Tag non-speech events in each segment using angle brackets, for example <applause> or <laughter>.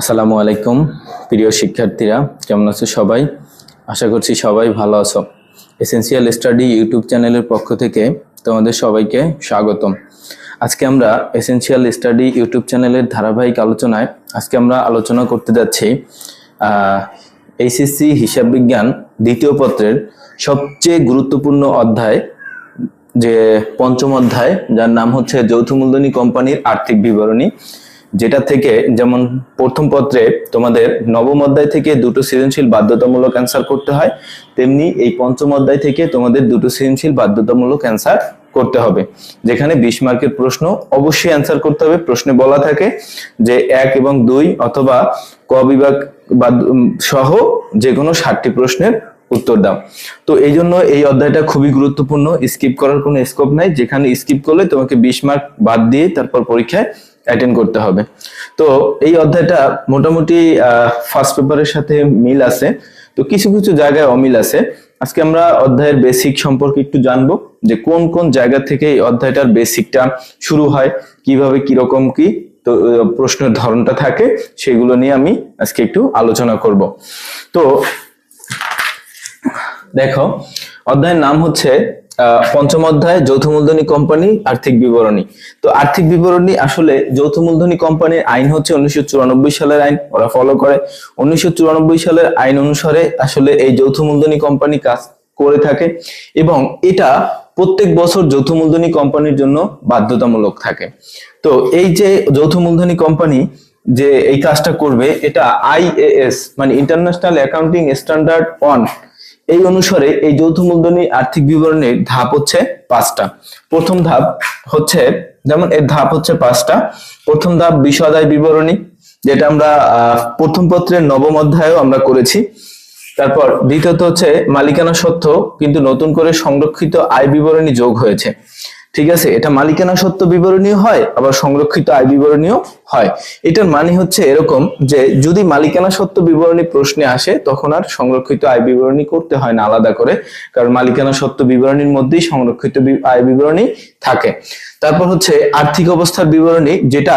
আসসালামু আলাইকুম, প্রিয় শিক্ষার্থীরা, কেমন আছো সবাই? আশা করছি সবাই ভালো আছো। এসেন্সিয়াল স্টাডি ইউটিউব চ্যানেলের পক্ষ থেকে তোমাদের সবাইকে স্বাগতম। আজকে আমরা এসেন্সিয়াল স্টাডি ইউটিউব চ্যানেলের ধারাবাহিক আলোচনায় আজকে আমরা আলোচনা করতে যাচ্ছি এইচএসসি হিসাব বিজ্ঞান দ্বিতীয় পত্রের সবচেয়ে গুরুত্বপূর্ণ অধ্যায়, যে পঞ্চম অধ্যায়, যার নাম হচ্ছে যৌথ মূলধনী কোম্পানির আর্থিক বিবরণী। যেটা থেকে যেমন প্রথম পত্রে তোমাদের নবম অধ্যায় থেকে দুটো সৃজনশীল বাধ্যতামূলক অ্যান্সার করতে হয়, তেমনি এই পঞ্চম অধ্যায় থেকে তোমাদের দুটো সৃজনশীল বাধ্যতামূলক অ্যান্সার করতে হবে। যেখানে বিশ মার্কের প্রশ্ন অবশ্যই অ্যান্সার করতে হবে। প্রশ্নে বলা থাকে যে এক এবং দুই অথবা ক বিভাগ সহ যে কোনো ষাটটি প্রশ্নের উত্তর দাও। তো এই জন্য এই অধ্যায়টা খুবই গুরুত্বপূর্ণ। স্কিপ করার কোনো স্কোপ নাই। যেখানে স্কিপ করলে তোমাকে বিশ মার্ক বাদ দিয়ে তারপর পরীক্ষায় অ্যাটেন্ড করতে হবে। তো এই অধ্যায়টা মোটামুটি ফার্স্ট পেপারের সাথে মিল আছে। তো কিছু কিছু জায়গায় অমিল আছে। আজকে আমরা অধ্যায়ের বেসিক সম্পর্কে একটু জানব যে কোন কোন জায়গা থেকে এই অধ্যায়টার বেসিকটা শুরু হয়, কীভাবে, কীরকম, কি? তো প্রশ্নের ধরনটা থাকে, সেগুলো নিয়ে আমি আজকে একটু আলোচনা করব। তো দেখো, অধ্যায়ের নাম হচ্ছে পঞ্চম অধ্যায়, যৌথ মূলধনী কোম্পানি, আর্থিক বিবরণী। তো আর্থিক বিবরণী আসলে যৌথ মূলধনী কোম্পানির আইন হচ্ছে উনিশশো চুরানব্বই সালের আইন, ওরা ফলো করে। উনিশশো চুরানব্বই সালের আইন অনুসারে আসলে এই যৌথ মূলধনী কোম্পানি কাজ করে থাকে এবং এটা প্রত্যেক বছর যৌথ মূলধনী কোম্পানির জন্য বাধ্যতামূলক থাকে। তো এই যে যৌথ মূলধনী কোম্পানি যে এই কাজটা করবে, এটা আইএএস মানে ইন্টারন্যাশনাল অ্যাকাউন্টিং স্ট্যান্ডার্ড ওয়ান এই অনুসারে এই যৌথ মূলধনী আর্থিক বিবরণের ধাপ হচ্ছে পাঁচটা। প্রথম ধাপ হচ্ছে, যেমন এর ধাপ হচ্ছে পাঁচটা, প্রথম ধাপ বিষয় বিবরণী, যেটা আমরা প্রথম পত্রের নবম অধ্যায়ও আমরা করেছি। তারপর দ্বিতীয়ত হচ্ছে মালিকানা সত্ত্ব কিন্তু নতুন করে সংরক্ষিত আয় বিবরণী যোগ হয়েছে। ঠিক আছে? এটা মালিকানা সত্ত্ব বিবরণীয় হয়, আবার সংরক্ষিত আয় বিবরণীয় হয়। এটার মানে হচ্ছে এরকম যে, যদি মালিকানা সত্ত্ব বিবরণী প্রশ্নে আসে, তখন আর সংরক্ষিত আয় বিবরণী করতে হয় না আলাদা করে, কারণ মালিকানা সত্ত্ব বিবরণীর মধ্যেই সংরক্ষিত আয় বিবরণী থাকে। তারপর হচ্ছে আর্থিক অবস্থার বিবরণী, যেটা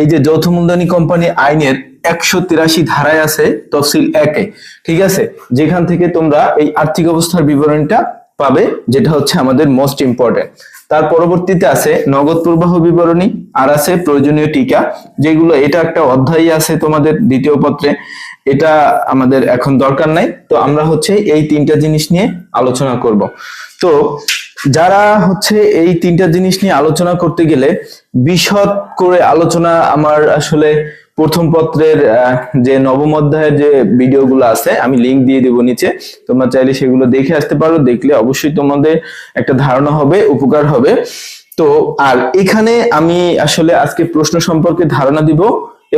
এই যে যৌথ মূলধনী কোম্পানি আইনের একশো তিরাশি ধারায় আছে, তফসিল একে। ঠিক আছে? যেখান থেকে তোমরা এই আর্থিক অবস্থার বিবরণীটা পাবে, যেটা হচ্ছে আমাদের মোস্ট ইম্পর্টেন্ট তার পরবর্তীতে আছে নগদ প্রবাহ বিবরণী, আর আছে প্রয়োজনীয় টিকা, যেগুলো এটা একটা অধ্যায় আছে তোমাদের দ্বিতীয় পত্রে। এটা আমাদের এখন দরকার নাই। তো আমরা হচ্ছে এই তিনটা জিনিস নিয়ে আলোচনা করব। তো যারা হচ্ছে এই তিনটা জিনিস নিয়ে আলোচনা করতে গেলে বিশদ করে আলোচনা আমার আসলে প্রথম পত্রের যে নবম অধ্যায়ের যে ভিডিওগুলো আছে, আমি লিংক দিয়ে দেবো নিচে। তোমরা চাইলে সেগুলো দেখে আসতে পারো, দেখলে অবশ্যই তোমাদের একটা ধারণা হবে, উপকার হবে। তো, আর এখানে আমি আসলে আজকে প্রশ্ন সম্পর্কে ধারণা দিব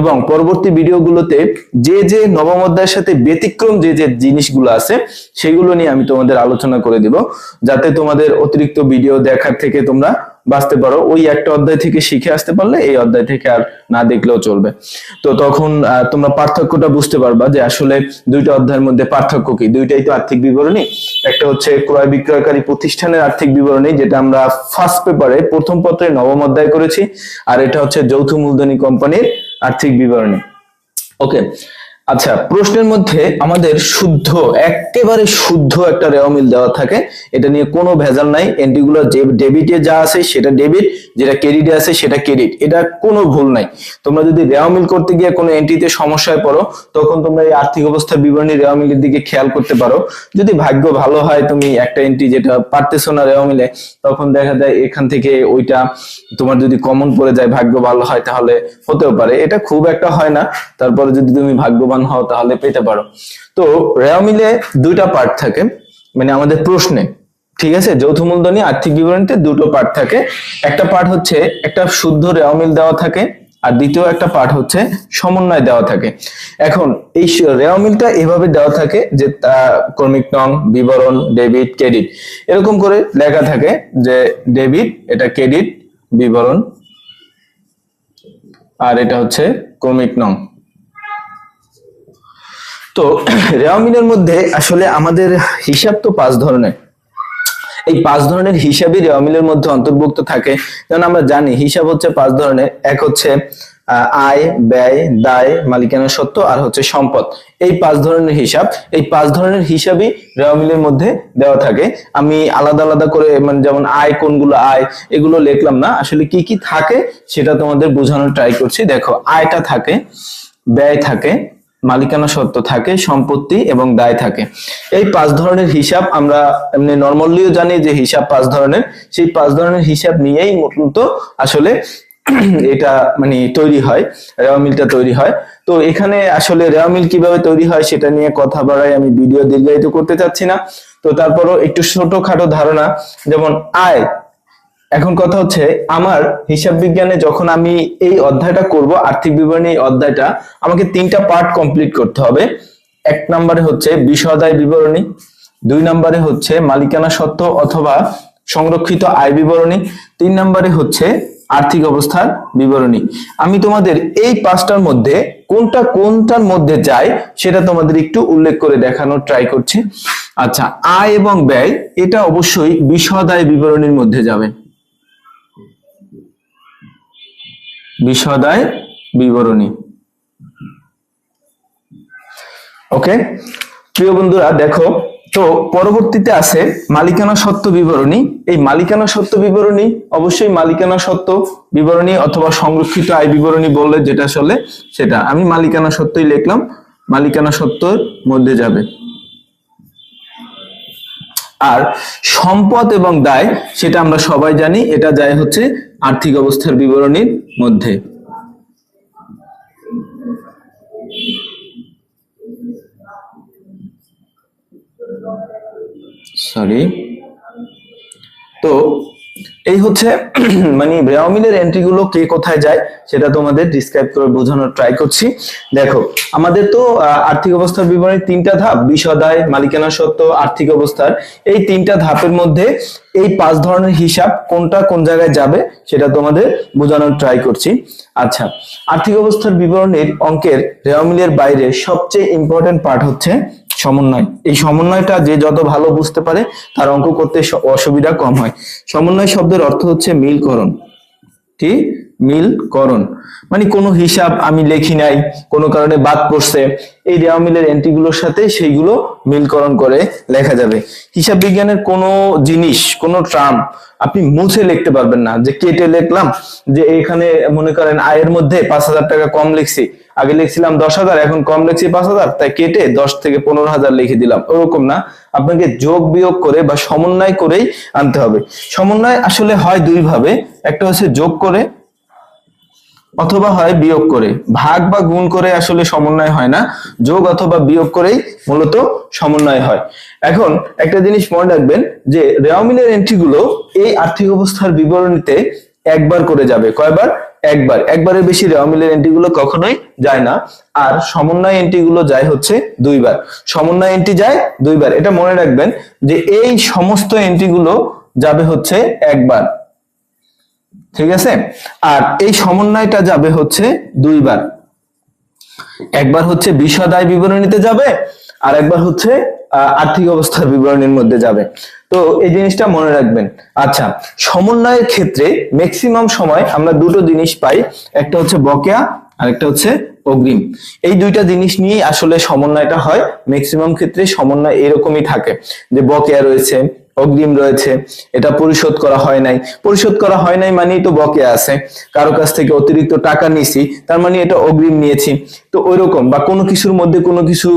এবং পরবর্তী ভিডিওগুলোতে যে যে নবম অধ্যায়ের সাথে ব্যতিক্রম যে যে জিনিসগুলো আছে, সেগুলো নিয়ে আমি তোমাদের আলোচনা করে দিব, যাতে তোমাদের অতিরিক্ত ভিডিও দেখার থেকে তোমরা বাঁচতে পারো। ওই একটা অধ্যায় থেকে শিখে আসতে পারলে এই অধ্যায় থেকে আর না দেখলেও চলবে। তো তখন তোমরা পার্থক্যটা বুঝতে পারবা যে আসলে দুইটা অধ্যায়ের মধ্যে পার্থক্য কি? দুইটাই তো আর্থিক বিবরণী। একটা হচ্ছে ক্রয় বিক্রয়কারী প্রতিষ্ঠানের আর্থিক বিবরণী, যেটা আমরা ফার্স্ট পেপারে প্রথম পত্রে নবম অধ্যায় করেছি। আর এটা হচ্ছে যৌথ মূলধনী কোম্পানির আর্থিক বিবরণী। ওকে আচ্ছা প্রশ্নের মধ্যে আমাদের শুদ্ধ, একেবারে শুদ্ধ একটা রেওমিল দেওয়া থাকে। এটা নিয়ে কোনো ভেজাল নাই। এন্ট্রিগুলো যে ডেবিটে যা আছে সেটা ডেবিট, যেটা ক্রেডিটে আছে সেটা ক্রেডিট। এটা কোনো ভুল নাই। তোমরা যদি রেওমিল করতে গিয়ে কোনো এন্ট্রিতে সমস্যায় পড়ো, তখন তোমরা এই আর্থিক অবস্থার বিবরণী রেওমিলের দিকে খেয়াল করতে পারো। যদি ভাগ্য ভালো হয়, তুমি একটা এন্ট্রি যেটা পারতেছো না রেওমিলে তখন দেখা যায় এখান থেকে ওইটা তোমার যদি কমন পড়ে যায়, ভাগ্য ভালো হয়, তাহলে হতেও পারে। এটা খুব একটা হয় না। তারপরে যদি তুমি ভাগ্যবান লাভবান হও, তাহলে পেতে পারো। তো রেও মিলে দুইটা পার্ট থাকে মানে আমাদের প্রশ্নে, ঠিক আছে? যৌথ মূলধনী, আর্থিক বিবরণীতে দুটো পার্ট থাকে। একটা পার্ট হচ্ছে একটা শুদ্ধ রেও মিল দেওয়া থাকে, আর দ্বিতীয় একটা পার্ট হচ্ছে সমন্বয় দেওয়া থাকে। এখন, এই রেও মিলটা এভাবে দেওয়া থাকে যে ক্রমিক নং, বিবরণ ডেবিট ক্রেডিট এরকম করে লেখা থাকে যে ডেবিট এটা ক্রেডিট বিবরণ, আর এটা হচ্ছে ক্রমিক নং। তো রেওয়ামিনের মধ্যে আসলে আমাদের হিসাব তো পাঁচ ধরনের। এই পাঁচ ধরনের হিসাবই রেওয়ামিলের মধ্যে অন্তর্ভুক্ত থাকে। যেমন আমরা জানি, হিসাব হচ্ছে পাঁচ ধরনের। এক হচ্ছে আয়, ব্যয়, দায়, মালিকানা সত্ত্ব আর হচ্ছে সম্পদ। এই পাঁচ ধরনের হিসাব, এই পাঁচ ধরনের হিসাবই রেওয়া মিলের মধ্যে দেওয়া থাকে। আমি আলাদা আলাদা করে মানে যেমন আয়, কোনগুলো আয়, এগুলো লিখলাম না। আসলে কি কি থাকে সেটা তোমাদের বোঝানোর ট্রাই করছি। দেখো, আয়টা থাকে, ব্যয় থাকে মালিকানা সত্ত্ব থাকে, সম্পত্তি এবং দায় থাকে। এই পাঁচ ধরনের হিসাব আমরা এমনি নর্মালিও জানি যে হিসাব পাঁচ ধরনের। সেই পাঁচ ধরনের হিসাব নিয়েই মূলত আসলে এটা মানে তৈরি হয়, রেওয়া মিলটা তৈরি হয়। তো এখানে আসলে রেওয়া মিল কীভাবে তৈরি হয় সেটা নিয়ে কথা বাড়াই আমি ভিডিও দীর্ঘায়িত করতে চাচ্ছি না। তো তারপরও একটু ছোটখাটো ধারণা, যেমন আয়। এখন কথা হচ্ছে, আমার হিসাব বিজ্ঞানে যখন আমি এই অধ্যায়টা করব, আর্থিক বিবরণী এই অধ্যায়টা, আমাকে তিনটা পার্ট কমপ্লিট করতে হবে। এক নম্বরে হচ্ছে বিষয়দায় বিবরণী, দুই নম্বরে হচ্ছে মালিকানা সত্ত্ব অথবা সংরক্ষিত আয় বিবরণী, তিন নম্বরে হচ্ছে আর্থিক অবস্থার বিবরণী। আমি তোমাদের এই পাঁচটার মধ্যে কোনটা কোনটার মধ্যে যায়, সেটা তোমাদের একটু উল্লেখ করে দেখানোর ট্রাই করছি। আচ্ছা আয় এবং ব্যয়, এটা অবশ্যই বিশদায় বিবরণীর মধ্যে যাবে। বিশদায় বিবরণী। ওকে প্রিয় বন্ধুরা, দেখো, তো পরবর্তীতে আছে মালিকানা সত্ত্ব বিবরণী। এই মালিকানা সত্ত্ব বিবরণী, অবশ্যই মালিকানা সত্ত্ব বিবরণী অথবা সংরক্ষিত আয় বিবরণী বললে যেটা চলে সেটা। আমি মালিকানা সত্ত্বই লিখলাম, মালিকানা সত্ত্বর মধ্যে যাবে। আর সম্পদ এবং দায় সেটা আমরা সবাই জানি, এটা যায় হচ্ছে আর্থিক অবস্থার বিবরণীর মধ্যে। সরি তো এই হচ্ছে <clears throat> মানে ব্রেওয়া মিলের এন্ট্রি গুলো কে কোথায় যায়, সেটা তোমাদের ডিসক্রাইব করে বোঝানোর ট্রাই করছি। দেখো, আমাদের তো আর্থিক অবস্থার বিবরণী তিনটা ধাপ বিষদায় মালিকানা সত্ত্ব, আর্থিক অবস্থার। এই তিনটা ধাপের মধ্যে এই পাঁচ ধরনের হিসাব কোনটা কোন জায়গায় যাবে, সেটা তোমাদের বোঝানোর ট্রাই করছি। আচ্ছা আর্থিক অবস্থার বিবরণীর অঙ্কের রেওমিলের বাইরে সবচেয়ে ইম্পর্টেন্ট পার্ট হচ্ছে সমন্বয়। এই সমন্বয়টা যে যত ভালো বুঝতে পারে, তার অঙ্ক করতে অসুবিধা কম হয়। সমন্বয় শব্দের অর্থ হচ্ছে মিলকরণ। কি? মিলকরণ। মানে কোনো হিসাব আমি লেখি নাই, কোনো কারণে বাদ পড়ছে, এই রেওয়া মিলের এন্ট্রিগুলোর সাথে সেইগুলো মিলকরণ করে লেখা যাবে। হিসাব বিজ্ঞানের কোনো জিনিস, কোনো ট্রাম আপনি মুছে লিখতে পারবেন না। যে কেটে লিখলাম, যে এখানে মনে করেন আয়ের মধ্যে পাঁচ হাজার টাকা কম লিখছি আগে লিখছিলাম দশ হাজার, এখন কম লিখছি পাঁচ হাজার, তাই কেটে দশ থেকে পনেরো হাজার লিখে দিলাম। ওরকম না, আপনাকে যোগ বিয়োগ করে বা সমন্বয় করেই আনতে হবে। সমন্বয় আসলে হয় দুই ভাবে একটা হচ্ছে যোগ করে অথবা হয় বিয়োগ করে। ভাগ বা গুণ করে আসলে সমন্বয় হয় না, যোগ অথবা বিয়োগ করেই মূলত সমন্বয় হয়। এখন একটা জিনিস মনে রাখবেন যে রেওয়া মিলের এন্ট্রি গুলো এই আর্থিক অবস্থার বিবরণীতে একবার করে যাবে। কয়বার? একবার। একবারের বেশি রেওয়া মিলের এন্ট্রি গুলো কখনোই যায় না। আর সমন্বয় এন্ট্রি গুলো যায় হচ্ছে দুইবার। সমন্বয় এন্ট্রি যায় দুইবার। এটা মনে রাখবেন যে এই সমস্ত এন্ট্রি গুলো যাবে হচ্ছে একবার। ঠিক আছে? আর এই সমন্বয়টা যাবে হচ্ছে দুইবার। একবার হচ্ছে বিষদায় বিবরণীতে যাবে আর একবার হচ্ছে আর্থিক অবস্থার বিবরণীর মধ্যে যাবে। তো এই জিনিসটা মনে রাখবেন। আচ্ছা সমন্বয়ের ক্ষেত্রে ম্যাক্সিমাম সময় আমরা দুটো জিনিস পাই। একটা হচ্ছে বকেয়া আর একটা হচ্ছে অগ্রিম। এই দুইটা জিনিস নিয়েই আসলে সমন্বয়টা হয়। ম্যাক্সিমাম ক্ষেত্রে সমন্বয় এরকমই থাকে যে বকেয়া রয়েছে অগ্রিম রয়েছে, এটা পরিশোধ করা হয় নাই। পরিশোধ করা হয় নাই মানেই তো বকে আছে। কারও কাছ থেকে অতিরিক্ত টাকা নিছি, তার মানে এটা অগ্রিম নিয়েছি। তো ওইরকম, বা কোনো কিছুর মধ্যে কোনো কিছু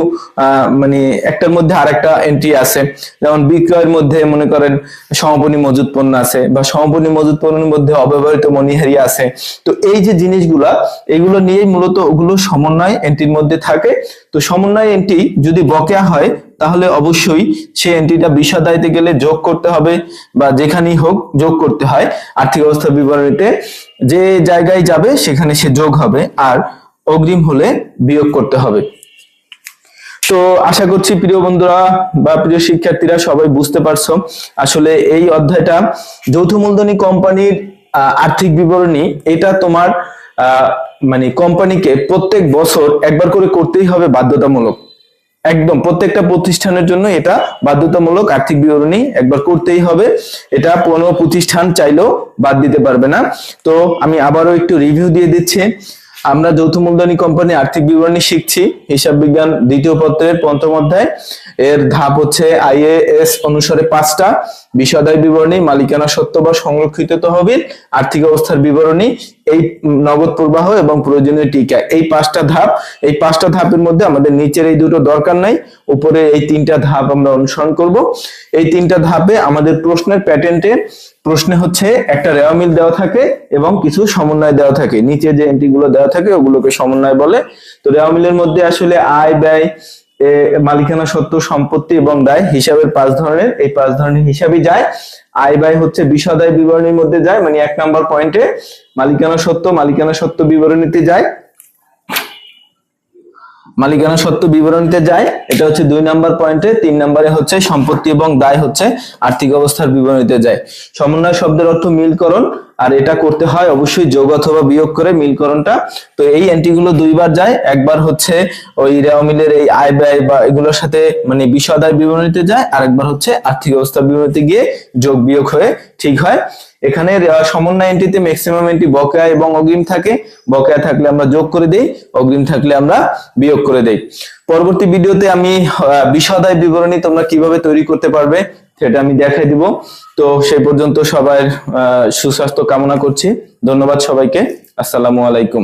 মানে একটার মধ্যে আরেকটা এন্ট্রি আছে। যেমন বিক্রয়ের মধ্যে মনে করেন সমাপনী মজুত পণ্য আছে, বা সমাপনী মজুত পণ্যের মধ্যে অব্যবহৃত মনিহারি আছে। তো এই যে জিনিসগুলা, এগুলো নিয়েই মূলত ওগুলো সমন্বয় এন্ট্রির মধ্যে থাকে। তো সমন্বয় এন্ট্রি যদি বকেয়া হয় তাহলে অবশ্যই সেই এন্ট্রিটা বিষাদায়তে গেলে যোগ করতে হবে বা যেখানেই হোক যোগ করতে হয়। আর্থিক অবস্থা বিবরণীতে যে জায়গায় যাবে সেখানে সে যোগ হবে আর অগ্রিম হলে বিয়োগ করতে হবে। তো আশা করছি প্রিয় বন্ধুরা বা প্রিয় শিক্ষার্থীরা সবাই বুঝতে পারছ। আসলে এই অধ্যায়টা যৌথ মূলধনী কোম্পানির আর্থিক বিবরণী, এটা তোমার মানে কোম্পানিকে প্রত্যেক বছর একবার করে করতেই হবে বাধ্যতামূলক। একদম প্রত্যেকটা প্রতিষ্ঠানের জন্য এটা বাধ্যতামূলক আর্থিক বিবরণী একবার করতেই হবে। এটা কোনো প্রতিষ্ঠান চাইলেও বাদ দিতে পারবে না। তো আমি আবারও একটু রিভিউ দিয়ে দিচ্ছি। আমরা যৌথ মূলধনী কোম্পানি আর্থিক বিবরণী শিখছি, হিসাব বিজ্ঞান দ্বিতীয় পত্রের পঞ্চম অধ্যায়। এর ধাপ হচ্ছে আইএএস অনুসারে পাঁচটা। বিষয়াদায় বিবরণী, মালিকানা সত্য বা সংরক্ষিত তহবিল, আর্থিক অবস্থার বিবরণী এই নগদ প্রবাহ এবং প্রয়োজনীয় টিকা। এই পাঁচটা ধাপ, এই পাঁচটা ধাপের মধ্যে আমাদের নিচের এই দুটো দরকার নাই, উপরে এই তিনটা ধাপ আমরা অনুসরণ করব। এই তিনটা ধাপে আমাদের প্রশ্নের প্যাটেন্টে প্রশ্নে হচ্ছে একটা রেওয়া মিল দেওয়া থাকে এবং কিছু সমন্বয় দেওয়া থাকে। নিচে যে এন্ট্রি গুলো দেওয়া থাকে, ওগুলোকে সমন্বয় বলে। তো রেওয়া মিলের মধ্যে আসলে আয়, ব্যয় মালিকানা সত্ত্ব সম্পত্তি এবং দায় হিসাবের পাঁচ ধরনের। এই পাঁচ ধরনের হিসাবই যায়। আয় ব্যয় হচ্ছে বিশদায় বিবরণীর মধ্যে যায় মানে এক নম্বর পয়েন্টে মালিকানা সত্য মালিকানা সত্য বিবরণীতে যায়। মালিকানা সত্য বিবরণীতে যায়, এটা হচ্ছে দুই নাম্বার পয়েন্টে তিন নাম্বারে হচ্ছে সম্পত্তি এবং দায় হচ্ছে আর্থিক অবস্থার বিবরণীতে যায়। সমন্বয় শব্দের অর্থ মিলকরণ আর এটা করতে হয় অবশ্যই যোগ অথবা বিয়োগ করে মিলকরণটা। তো এই এন্ট্রি গুলো দুইবার যায় একবার হচ্ছে ওই রেওয়া মিলের এই আয় ব্যয় বা এগুলোর সাথে মানে বিশদ আয় বিবরণীতে যায় আর একবার হচ্ছে আর্থিক অবস্থার বিবরণীতে গিয়ে যোগ বিয়োগ হয়ে ঠিক হয়। এখানে সমন্বয় এন্ট্রিতে ম্যাক্সিমাম এন্ট্রি বকেয়া এবং অগ্রিম থাকে। বকেয়া থাকলে আমরা যোগ করে দেই অগ্রিম থাকলে আমরা বিয়োগ করে দেই। পরবর্তী ভিডিওতে আমি আহ, বিশদ আয় বিবরণী তোমরা কীভাবে তৈরি করতে পারবে সেটা আমি দেখাই দিব। তো সেই পর্যন্ত সবার সুস্বাস্থ্য কামনা করছি। ধন্যবাদ সবাইকে। আসসালামু আলাইকুম।